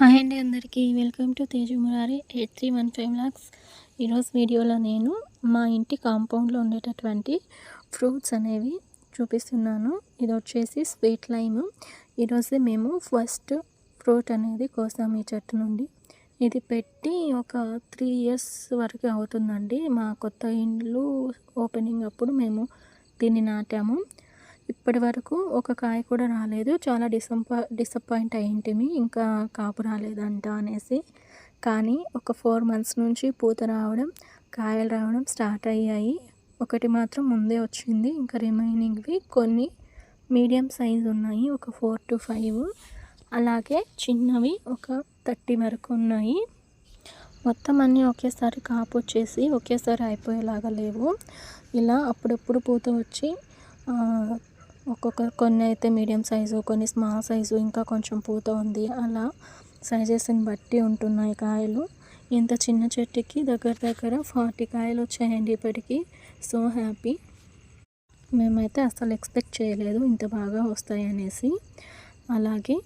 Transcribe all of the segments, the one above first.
Hi అండి అందరికీ. Welcome to Teju Murari eight three one five lakhs. ఈరోజు వీడియోలో నేను మా ఇంటి కాంపౌండ్లో ఉండేటటువంటి ఫ్రూట్స్ అనేవి చూపిస్తున్నాను. ఇది వచ్చేసి స్వీట్ లైమ్. ఈరోజు మేము ఫస్ట్ ఫ్రూట్ అనేది కోసాము ఈ చెట్టు నుండి. ఇది పెట్టి ఒక త్రీ ఇయర్స్ వరకు అవుతుందండి. మా కొత్త ఇండ్లు ఓపెనింగ్ అప్పుడు మేము దీన్ని నాటాము. ఇప్పటి వరకు ఒక కాయ కూడా రాలేదు. చాలా డిసప్పా డిసప్పాయింట్ అయ్యింటిమి ఇంకా కాపు రాలేదంట అనేసి. కానీ ఒక ఫోర్ మంత్స్ నుంచి పూత రావడం కాయలు రావడం స్టార్ట్ అయ్యాయి. ఒకటి మాత్రం ముందే వచ్చింది. ఇంకా రిమైనింగ్వి కొన్ని మీడియం సైజ్ ఉన్నాయి. ఒక ఫోర్ టు ఫైవ్. అలాగే చిన్నవి ఒక థర్టీ వరకు ఉన్నాయి. మొత్తం అన్నీ ఒకేసారి కాపు వచ్చేసి ఒకేసారి అయిపోయేలాగా లేవు. ఇలా అప్పుడప్పుడు పూత వచ్చి ఒక్కొక్క కొన్ని అయితే మీడియం సైజు కొన్ని స్మాల్ సైజు ఇంకా కొంచెం పూత ఉంది. అలా సైజెస్ని బట్టి ఉంటున్నాయి కాయలు. ఇంత చిన్న చెట్టుకి దగ్గర దగ్గర ఫార్టీ కాయలు వచ్చాయండి ఇప్పటికీ. So happy. మేమైతే అసలు ఎక్స్పెక్ట్ చేయలేదు ఇంత బాగా వస్తాయి అనేసి. అలాగే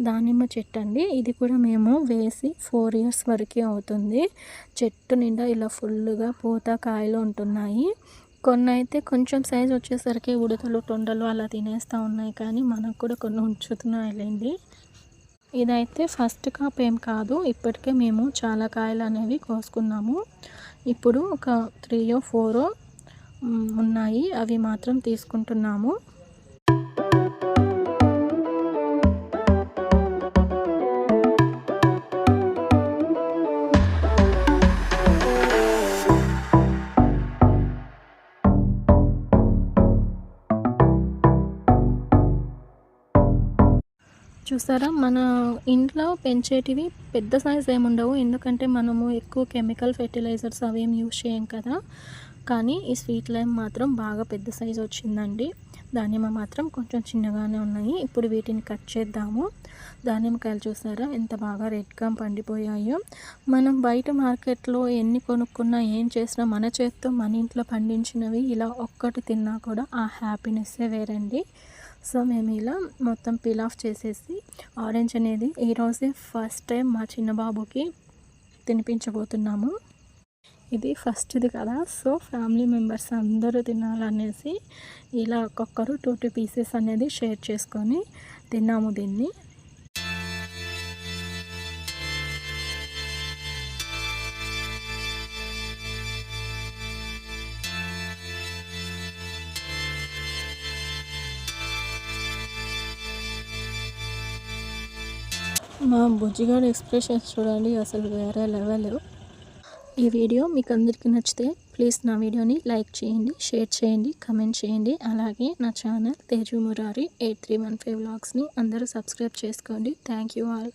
దానిమ్మ చెట్టు అండి. ఇది కూడా మేము వేసి ఫోర్ ఇయర్స్ వరకే అవుతుంది. చెట్టు నిండా ఇలా ఫుల్గా పూత కాయలు ఉంటున్నాయి. కొన్ని అయితే కొంచెం సైజ్ వచ్చేసరికి ఉడతలు తొండలు అలా తినేస్తూ ఉన్నాయి కానీ మనకు కూడా కొన్ని ఉంచుతున్నాయిలేండి. ఇదైతే ఫస్ట్ కాప్ ఏం కాదు ఇప్పటికే మేము చాలా కాయలు అనేవి కోసుకున్నాము. ఇప్పుడు ఒక త్రీయో ఫోరో ఉన్నాయి అవి మాత్రం తీసుకుంటున్నాము. చూసారా? మన ఇంట్లో పెంచేటివి పెద్ద సైజ్ ఏముండవు. ఎందుకంటే మనము ఎక్కువ కెమికల్ ఫెర్టిలైజర్స్ అవేం యూజ్ చేయం కదా. కానీ ఈ స్వీట్ లైమ్ మాత్రం బాగా పెద్ద సైజ్ వచ్చిందండి. దానిమ్మ మాత్రం కొంచెం చిన్నగానే ఉన్నాయి. ఇప్పుడు వీటిని కట్ చేద్దాము. దానిమ్మకాయలు చూసారా? ఎంత బాగా రెడ్గా పండిపోయాయో. మనం బయట మార్కెట్లో ఎన్ని కొనుక్కున్నా ఏం చేసినా మన చేత్తో మన ఇంట్లో పండించినవి ఇలా ఒక్కటి తిన్నా కూడా ఆ హ్యాపీనెస్సే వేరండి. సో మేము ఇలా మొత్తం పీల్ ఆఫ్ చేసేసి ఆరెంజ్ అనేది ఈరోజే ఫస్ట్ టైం మా చిన్న బాబుకి తినిపించబోతున్నాము. ఇది ఫస్ట్ది కదా. సో ఫ్యామిలీ మెంబర్స్ అందరూ తినాలనేసి ఇలా ఒక్కొక్కరు టూ టూ పీసెస్ అనేది షేర్ చేసుకొని తిన్నాము దీన్ని. మా బుజ్జిగాడు ఎక్స్ప్రెషన్స్ చూడండి అసలు వేరే లెవెల్. ఈ వీడియో మీకు అందరికీ నచ్చితే ప్లీజ్ నా వీడియోని లైక్ చేయండి షేర్ చేయండి కమెంట్ చేయండి. అలాగే నా channel Teju Murari eight three one five వ్లాగ్స్ని అందరూ సబ్స్క్రైబ్ చేసుకోండి. Thank you all.